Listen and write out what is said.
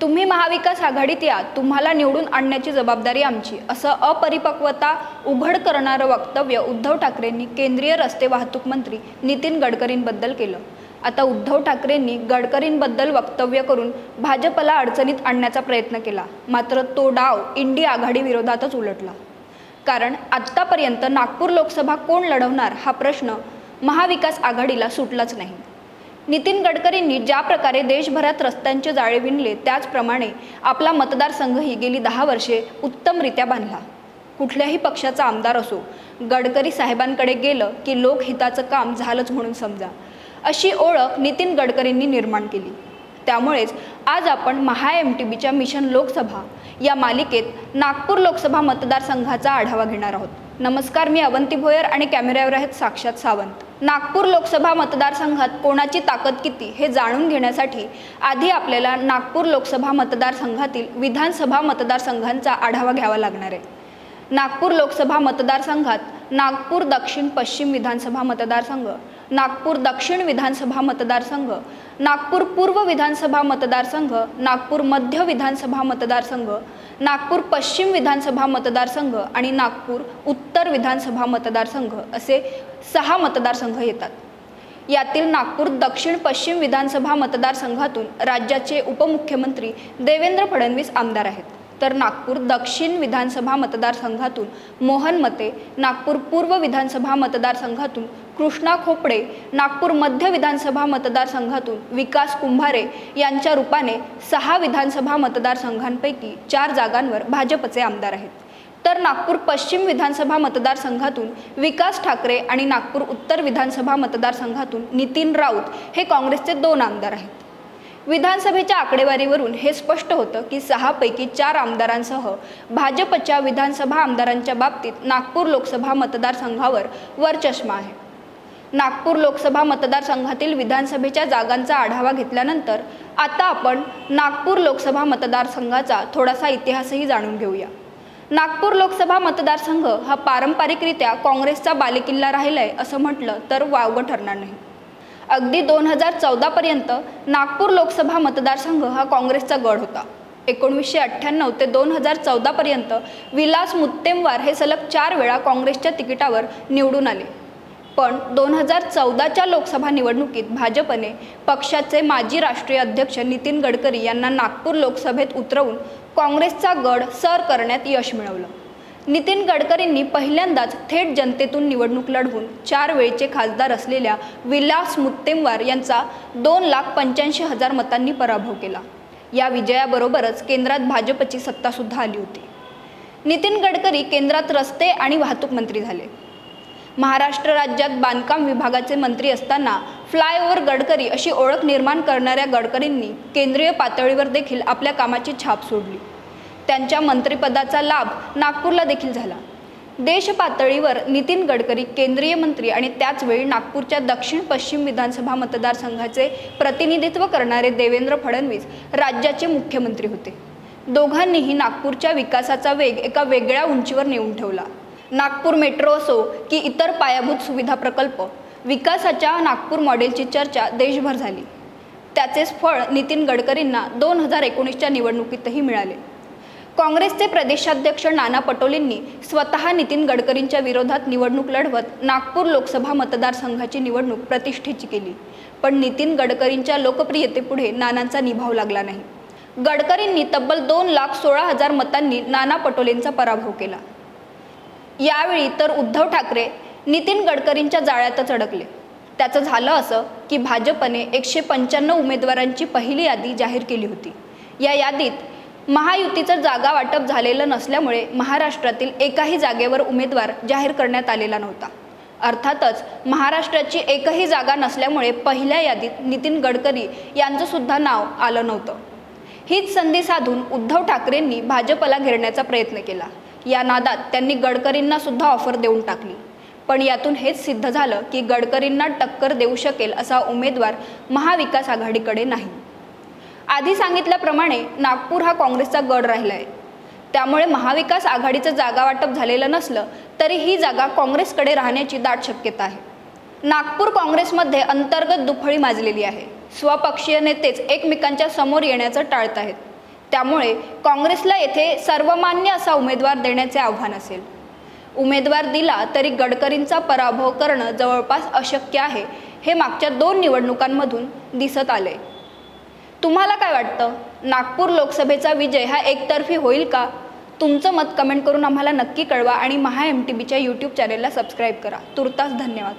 तुम्ही महाविकास आघाडीत या तुम्हाला निवडून आणण्याची जबाबदारी आमची. असं अपरिपक्वता उघड करणारं वक्तव्य उद्धव ठाकरेंनी केंद्रीय रस्ते वाहतूक मंत्री नितीन गडकरींबद्दल केलं. आता उद्धव ठाकरेंनी गडकरींबद्दल वक्तव्य करून भाजपला अडचणीत आणण्याचा प्रयत्न केला. मात्र तो डाव इंडी आघाडी विरोधातच उलटला. कारण आत्तापर्यंत नागपूर लोकसभा कोण लढवणार हा प्रश्न महाविकास आघाडीला सुटलाच नाही. नितीन गडकरींनी ज्या प्रकारे देशभरात रस्त्यांचे जाळे विणले त्याचप्रमाणे आपला मतदारसंघही गेली दहा वर्षे उत्तमरित्या बांधला. कुठल्याही पक्षाचा आमदार असो गडकरी साहेबांकडे गेलं की लोकहिताचं काम झालंच म्हणून समजा. अशी ओळख नितीन गडकरींनी निर्माण केली. त्यामुळेच आज आपण महा एम टी बीच्या मिशन लोकसभा या मालिकेत नागपूर लोकसभा मतदारसंघाचा आढावा घेणार आहोत. नमस्कार मी अवंती भोयर आणि कॅमेऱ्यावर आहेत साक्षात सावंत. नागपूर लोकसभा मतदारसंघात कोणाची ताकद किती हे जाणून घेण्यासाठी आधी आपल्याला नागपूर लोकसभा मतदारसंघातील विधानसभा मतदारसंघांचा आढावा घ्यावा लागणार आहे. नागपूर लोकसभा मतदारसंघात नागपूर दक्षिण पश्चिम विधानसभा मतदारसंघ नागपूर दक्षिण विधानसभा मतदारसंघ नागपूर पूर्व विधानसभा मतदारसंघ नागपूर मध्य विधानसभा मतदारसंघ नागपूर पश्चिम विधानसभा मतदारसंघ आणि नागपूर उत्तर विधानसभा मतदारसंघ असे सहा मतदारसंघ येतात. यातील नागपूर दक्षिण पश्चिम विधानसभा मतदारसंघातून राज्याचे उपमुख्यमंत्री देवेंद्र फडणवीस आमदार आहेत. तर नागपूर दक्षिण विधानसभा मतदारसंघातून मोहन मते नागपूर पूर्व विधानसभा मतदारसंघातून कृष्णा खोपडे नागपूर मध्य विधानसभा मतदारसंघातून विकास कुंभारे यांच्या रूपाने सहा विधानसभा मतदारसंघांपैकी चार जागांवर भाजपचे आमदार आहेत. तर नागपूर पश्चिम विधानसभा मतदारसंघातून विकास ठाकरे आणि नागपूर उत्तर विधानसभा मतदारसंघातून नितीन राऊत हे काँग्रेसचे दोन आमदार आहेत. विधानसभेच्या आकडेवारीवरून हे स्पष्ट होतं की सहापैकी चार आमदारांसह भाजपच्या विधानसभा आमदारांच्या बाबतीत नागपूर लोकसभा मतदारसंघावर वरचष्मा आहे. नागपूर लोकसभा मतदारसंघातील विधानसभेच्या जागांचा आढावा घेतल्यानंतर आता आपण नागपूर लोकसभा मतदारसंघाचा थोडासा इतिहासही जाणून घेऊया. नागपूर लोकसभा मतदारसंघ हा पारंपरिकरित्या काँग्रेसचा बालेकिल्ला राहिला आहे असं म्हटलं तर वावगं ठरणार नाही. अगदी दोन हजार चौदापर्यंत नागपूर लोकसभा मतदारसंघ हा काँग्रेसचा गड होता. एकोणीसशे अठ्ठ्याण्णव ते दोन हजार चौदापर्यंत विलास मुत्तेमवार हे सलग चार वेळा काँग्रेसच्या तिकिटावर निवडून आले. पण दोन हजार चौदाच्या लोकसभा निवडणुकीत भाजपने पक्षाचे माजी राष्ट्रीय अध्यक्ष नितीन गडकरी यांना नागपूर लोकसभेत उतरवून काँग्रेसचा गड सर करण्यात यश मिळवलं. नितीन गडकरींनी पहिल्यांदाच थेट जनतेतून निवडणूक लढवून चार वेळचे खासदार असलेल्या विलास मुत्तेमवार यांचा दोन लाख पंच्याऐंशी हजार मतांनी पराभव केला. या विजयाबरोबरच केंद्रात भाजपची सत्तासुद्धा आली होती. नितीन गडकरी केंद्रात रस्ते आणि वाहतूक मंत्री झाले. महाराष्ट्र राज्यात बांधकाम विभागाचे मंत्री असताना फ्लायओव्हर गडकरी अशी ओळख निर्माण करणाऱ्या गडकरींनी केंद्रीय पातळीवर देखील आपल्या कामाची छाप सोडली. त्यांच्या मंत्रिपदाचा लाभ नागपूरला देखील झाला. देशपातळीवर नितीन गडकरी केंद्रीय मंत्री आणि त्याचवेळी नागपूरच्या दक्षिण पश्चिम विधानसभा मतदारसंघाचे प्रतिनिधित्व करणारे देवेंद्र फडणवीस राज्याचे मुख्यमंत्री होते. दोघांनीही नागपूरच्या विकासाचा वेग एका वेगळ्या उंचीवर नेऊन ठेवला. नागपूर मेट्रो असो की इतर पायाभूत सुविधा प्रकल्प विकासाच्या नागपूर मॉडेलची चर्चा देशभर झाली. त्याचेच फळ नितीन गडकरींना दोन हजार एकोणीसच्या निवडणुकीतही मिळाले. काँग्रेसचे प्रदेशाध्यक्ष नाना पटोलेंनी स्वतः नितीन गडकरींच्या विरोधात निवडणूक लढवत नागपूर लोकसभा मतदारसंघाची निवडणूक प्रतिष्ठेची केली. पण नितीन गडकरींच्या लोकप्रियतेपुढे नानांचा निभाव लागला नाही. गडकरींनी तब्बल दोन लाख सोळा हजार मतांनी नाना पटोलेंचा पराभव केला. यावेळी तर उद्धव ठाकरे नितीन गडकरींच्या जाळ्यातच अडकले. त्याचं झालं असं की भाजपने एकशे पंच्याण्णव उमेदवारांची पहिली यादी जाहीर केली होती. या यादीत महायुतीचं जागा वाटप झालेलं नसल्यामुळे महाराष्ट्रातील एकाही जागेवर उमेदवार जाहीर करण्यात आलेला नव्हता. अर्थातच महाराष्ट्राची एकही जागा नसल्यामुळे पहिल्या यादीत नितीन गडकरी यांचं सुद्धा नाव आलं नव्हतं. हीच संधी साधून उद्धव ठाकरेंनी भाजपला घेरण्याचा प्रयत्न केला. या नादात त्यांनी गडकरींना सुद्धा ऑफर देऊन टाकली. पण यातून हेच सिद्ध झालं की गडकरींना टक्कर देऊ शकेल असा उमेदवार महाविकास आघाडीकडे नाही. आधी सांगितल्याप्रमाणे नागपूर हा काँग्रेसचा गड राहिला आहे त्यामुळे महाविकास आघाडीचं जागा वाटप झालेलं नसलं तरी ही जागा काँग्रेसकडे राहण्याची दाट शक्यता आहे. नागपूर काँग्रेसमध्ये अंतर्गत दुफळी माजलेली आहे. स्वपक्षीय नेतेच एकमेकांच्या समोर येण्याचं टाळत आहेत. त्यामुळे काँग्रेसला येथे सर्वमान्य असा उमेदवार देण्याचे आव्हान असेल. उमेदवार दिला तरी गडकरींचा पराभव करणं जवळपास अशक्य आहे हे मागच्या दोन निवडणुकांमधून दिसत आले तुम्हाला काय वाटतं? नागपूर लोकसभेचा विजय हा एकतर्फी होईल का? तुमचं मत कमेंट करून आम्हाला नक्की कळवा आणि महा एम टी बीच्या यूट्यूब चॅनेलला सबस्क्राईब करा. तुर्तास धन्यवाद.